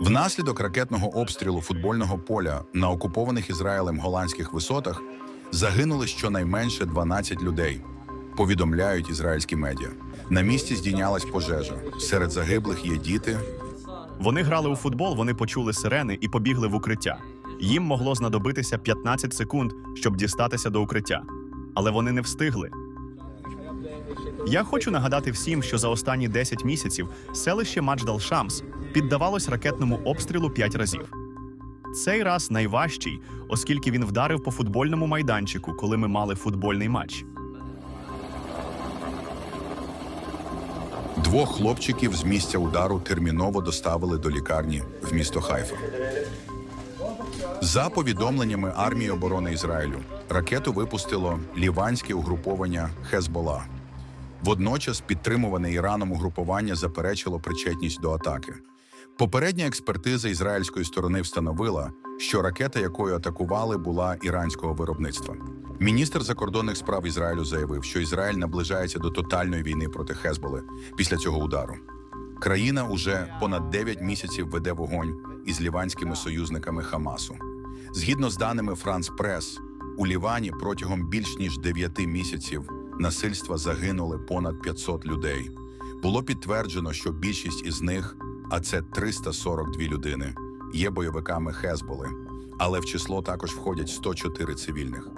Внаслідок ракетного обстрілу футбольного поля на окупованих Ізраїлем голландських висотах загинули щонайменше 12 людей. Повідомляють ізраїльські медіа. На місці здійнялась пожежа. Серед загиблих є діти, Вони грали у футбол, вони почули сирени і побігли в укриття. Їм могло знадобитися 15 секунд, щоб дістатися до укриття, але вони не встигли. Я хочу нагадати всім, що за останні 10 місяців селище Мадждал-Шамс піддавалось ракетному обстрілу 5 разів. Цей раз найважчий, оскільки він вдарив по футбольному майданчику, коли ми мали футбольний матч. Двох хлопчиків з місця удару терміново доставили до лікарні в місто Хайфа. За повідомленнями армії оборони Ізраїлю, ракету випустило ліванське угруповання Хезбола. Водночас підтримуване Іраном угрупування заперечило причетність до атаки. Попередня експертиза ізраїльської сторони встановила, що ракета, якою атакували, була іранського виробництва. Міністр закордонних справ Ізраїлю заявив, що Ізраїль наближається до тотальної війни проти Хезболи після цього удару. Країна уже понад 9 місяців веде вогонь із ліванськими союзниками Хамасу. Згідно з даними Франс Прес, у Лівані протягом більш ніж 9 місяців насильства загинули понад 500 людей. Було підтверджено, що більшість із них, а це 342 людини, є бойовиками Хезболи, але в число також входять 104 цивільних.